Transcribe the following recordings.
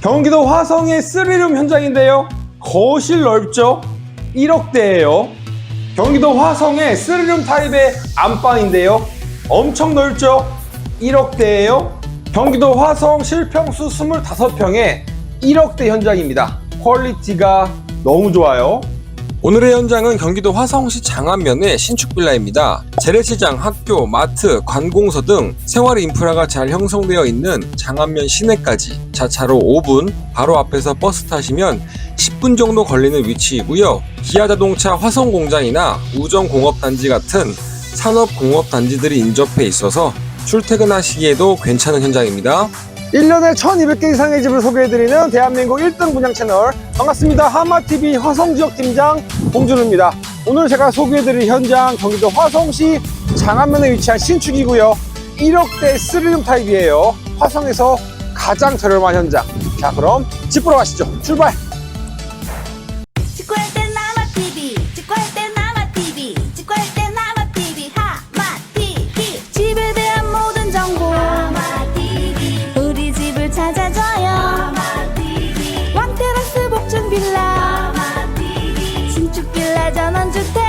경기도 화성의 쓰리룸 현장인데요. 거실 넓죠? 1억대예요. 경기도 화성의 쓰리룸 타입의 안방인데요. 엄청 넓죠? 1억대예요. 경기도 화성 실평수 25평에 1억대 현장입니다. 퀄리티가 너무 좋아요. 오늘의 현장은 경기도 화성시 장안면의 신축 빌라입니다. 재래시장, 학교, 마트, 관공서 등 생활 인프라가 잘 형성되어 있는 장안면 시내까지 자차로 5분, 바로 앞에서 버스 타시면 10분 정도 걸리는 위치이고요. 기아 자동차 화성 공장이나 우정 공업 단지 같은 산업 공업 단지들이 인접해 있어서 출퇴근하시기에도 괜찮은 현장입니다. 1년에 1200개 이상의 집을 소개해드리는 대한민국 1등 분양 채널. 반갑습니다. 하마TV 화성지역 팀장 봉준우입니다. 오늘 제가 소개해드릴 현장 경기도 화성시 장안면에 위치한 신축이고요. 1억대 스리룸 타입이에요. 화성에서 가장 저렴한 현장. 자 그럼 집 보러 가시죠. 출발 전원주택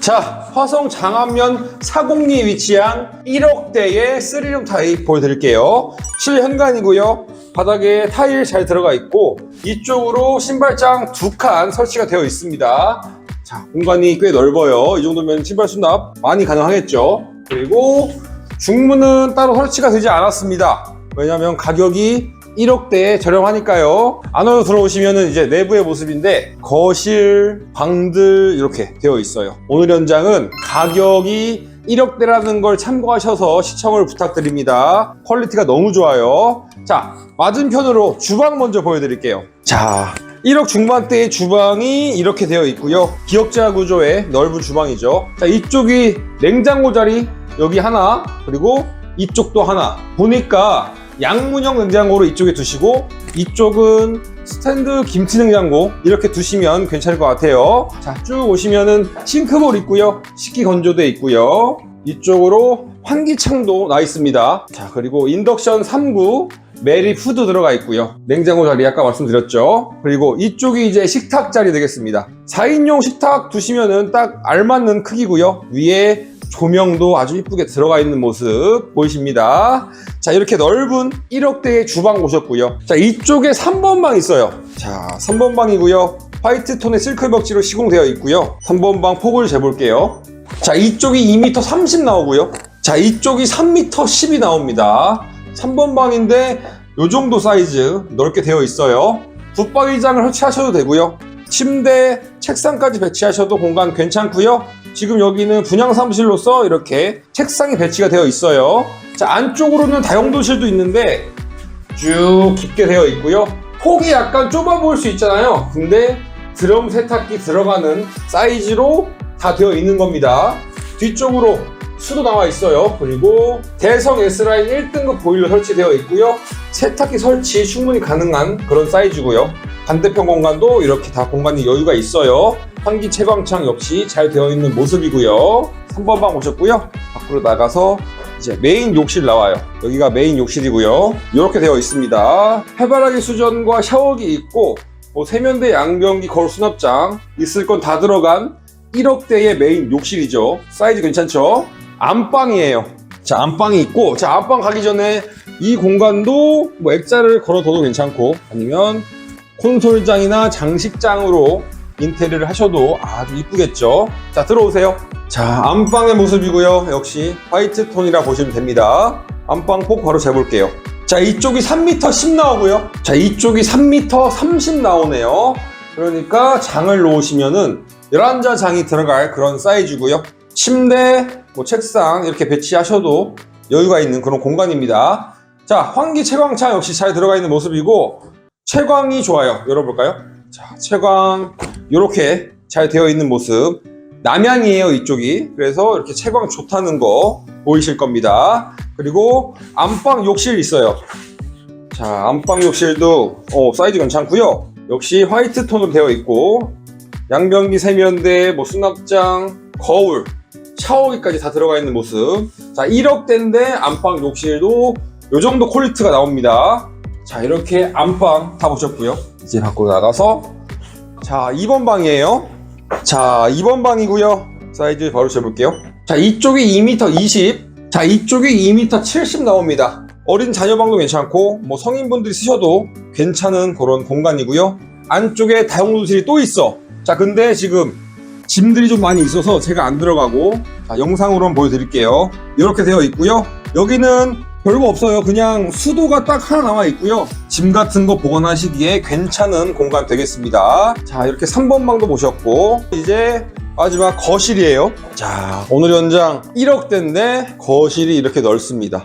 자, 화성 장안면 사공리에 위치한 1억대의 쓰리룸 타입 보여드릴게요. 실현관이고요. 바닥에 타일 잘 들어가 있고 이쪽으로 신발장 두 칸 설치가 되어 있습니다. 자, 공간이 꽤 넓어요. 이 정도면 신발 수납 많이 가능하겠죠. 그리고 중문은 따로 설치가 되지 않았습니다. 왜냐하면 가격이 1억대에 저렴하니까요. 안으로 들어오시면 이제 내부의 모습인데 거실, 방들 이렇게 되어 있어요. 오늘 현장은 가격이 1억대라는 걸 참고하셔서 시청을 부탁드립니다. 퀄리티가 너무 좋아요. 자, 맞은편으로 주방 먼저 보여드릴게요. 자, 1억 중반대의 주방이 이렇게 되어 있고요. 기역자 구조의 넓은 주방이죠. 자, 이쪽이 냉장고 자리 여기 하나 그리고 이쪽도 하나 보니까 양문형 냉장고로 이쪽에 두시고 이쪽은 스탠드 김치 냉장고 이렇게 두시면 괜찮을 것 같아요. 자, 쭉 오시면은 싱크볼 있고요. 식기 건조대 있고요. 이쪽으로 환기창도 나 있습니다. 자, 그리고 인덕션 3구 메리 푸드 들어가 있고요. 냉장고 자리 아까 말씀드렸죠. 그리고 이쪽이 이제 식탁 자리 되겠습니다. 4인용 식탁 두시면은 딱 알맞는 크기고요. 위에 조명도 아주 이쁘게 들어가 있는 모습 보이십니다. 자, 이렇게 넓은 1억대의 주방 보셨고요. 자, 이쪽에 3번 방 있어요. 자, 3번 방이고요. 화이트 톤의 실크 벽지로 시공되어 있고요. 3번 방 폭을 재볼게요. 자, 이쪽이 2m 30 나오고요. 자, 이쪽이 3m 10이 나옵니다. 3번 방인데 요 정도 사이즈 넓게 되어 있어요. 붙박이장을 설치하셔도 되고요. 침대, 책상까지 배치하셔도 공간 괜찮고요. 지금 여기는 분양 사무실로서 이렇게 책상이 배치가 되어 있어요. 자, 안쪽으로는 다용도실도 있는데 쭉 깊게 되어 있고요. 폭이 약간 좁아 보일 수 있잖아요. 근데 드럼 세탁기 들어가는 사이즈로 다 되어 있는 겁니다. 뒤쪽으로 수도 나와 있어요. 그리고 대성 S라인 1등급 보일러 설치되어 있고요. 세탁기 설치 충분히 가능한 그런 사이즈고요. 반대편 공간도 이렇게 다 공간이 여유가 있어요. 환기 채광창 역시 잘 되어 있는 모습이고요. 3번 방 오셨고요. 밖으로 나가서 이제 메인 욕실 나와요. 여기가 메인 욕실이고요. 이렇게 되어 있습니다. 해바라기 수전과 샤워기 있고 뭐 세면대, 양변기, 거울 수납장 있을 건 다 들어간 1억대의 메인 욕실이죠. 사이즈 괜찮죠? 안방이에요. 자, 안방이 있고, 자, 안방 가기 전에 이 공간도 뭐 액자를 걸어둬도 괜찮고, 아니면 콘솔장이나 장식장으로 인테리어를 하셔도 아주 이쁘겠죠. 자, 들어오세요. 자, 안방의 모습이고요. 역시 화이트 톤이라 보시면 됩니다. 안방 폭 바로 재볼게요. 자, 이쪽이 3m 10 나오고요. 자, 이쪽이 3m 30 나오네요. 그러니까 장을 놓으시면은 11자 장이 들어갈 그런 사이즈고요. 침대, 뭐 책상 이렇게 배치하셔도 여유가 있는 그런 공간입니다. 자, 환기 채광창 역시 잘 들어가 있는 모습이고 채광이 좋아요. 열어볼까요? 자, 채광 이렇게 잘 되어 있는 모습. 남향이에요, 이쪽이. 그래서 이렇게 채광 좋다는 거 보이실 겁니다. 그리고 안방 욕실 있어요. 자, 안방 욕실도 어, 사이즈 괜찮고요. 역시 화이트 톤으로 되어 있고 양변기 세면대, 뭐 수납장, 거울, 샤워기까지 다 들어가 있는 모습. 자, 1억대인데 안방 욕실도 요 정도 퀄리티가 나옵니다. 자, 이렇게 안방 다 보셨고요. 이제 밖으로 나가서 자, 2번 방이에요. 자, 2번 방이고요. 사이즈 바로 재볼게요. 자, 이쪽이 2m 20. 자, 이쪽이 2m 70 나옵니다. 어린 자녀방도 괜찮고, 뭐 성인분들이 쓰셔도 괜찮은 그런 공간이고요. 안쪽에 다용도실이 또 있어. 자, 근데 지금 짐들이 좀 많이 있어서 제가 안 들어가고, 자, 영상으로 한번 보여드릴게요. 이렇게 되어 있고요. 여기는 별거 없어요. 그냥 수도가 딱 하나 남아 있고요. 짐 같은 거 보관하시기에 괜찮은 공간 되겠습니다. 자, 이렇게 3번 방도 보셨고, 이제 마지막 거실이에요. 자, 오늘 연장 1억대인데 거실이 이렇게 넓습니다.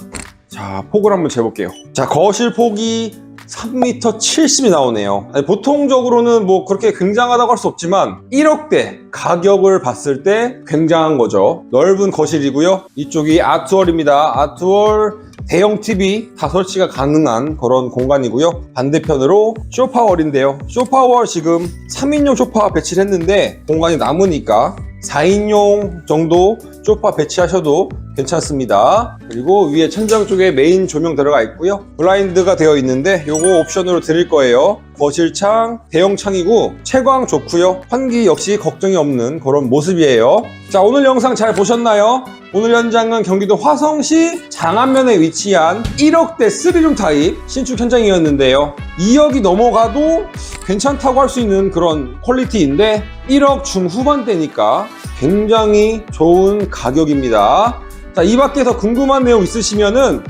자, 폭을 한번 재볼게요. 자, 거실 폭이 3m 70이 나오네요. 아니, 보통적으로는 뭐 그렇게 굉장하다고 할 수 없지만 1억대 가격을 봤을 때 굉장한 거죠. 넓은 거실이고요. 이쪽이 아트월입니다. 아트월 대형 TV 다 설치가 가능한 그런 공간이고요. 반대편으로 쇼파월인데요. 쇼파월 지금 3인용 쇼파 배치를 했는데 공간이 남으니까 4인용 정도 쇼파 배치하셔도 괜찮습니다. 그리고 위에 천장 쪽에 메인 조명 들어가 있고요. 블라인드가 되어 있는데 요거 옵션으로 드릴 거예요. 거실창, 대형 창이고 채광 좋고요. 환기 역시 걱정이 없는 그런 모습이에요. 자, 오늘 영상 잘 보셨나요? 오늘 현장은 경기도 화성시 장안면에 위치한 1억대 3룸 타입 신축 현장이었는데요. 2억이 넘어가도 괜찮다고 할 수 있는 그런 퀄리티인데 1억 중후반대니까 굉장히 좋은 가격입니다. 자, 이 밖에서 궁금한 내용 있으시면은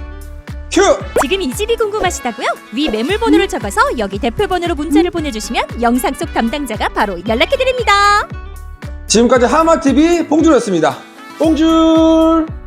큐! 지금 이 집이 궁금하시다고요? 위 매물 번호를 적어서 여기 대표 번호로 문자를 보내주시면 영상 속 담당자가 바로 연락해드립니다. 지금까지 하마TV 봉준이었습니다. 봉준!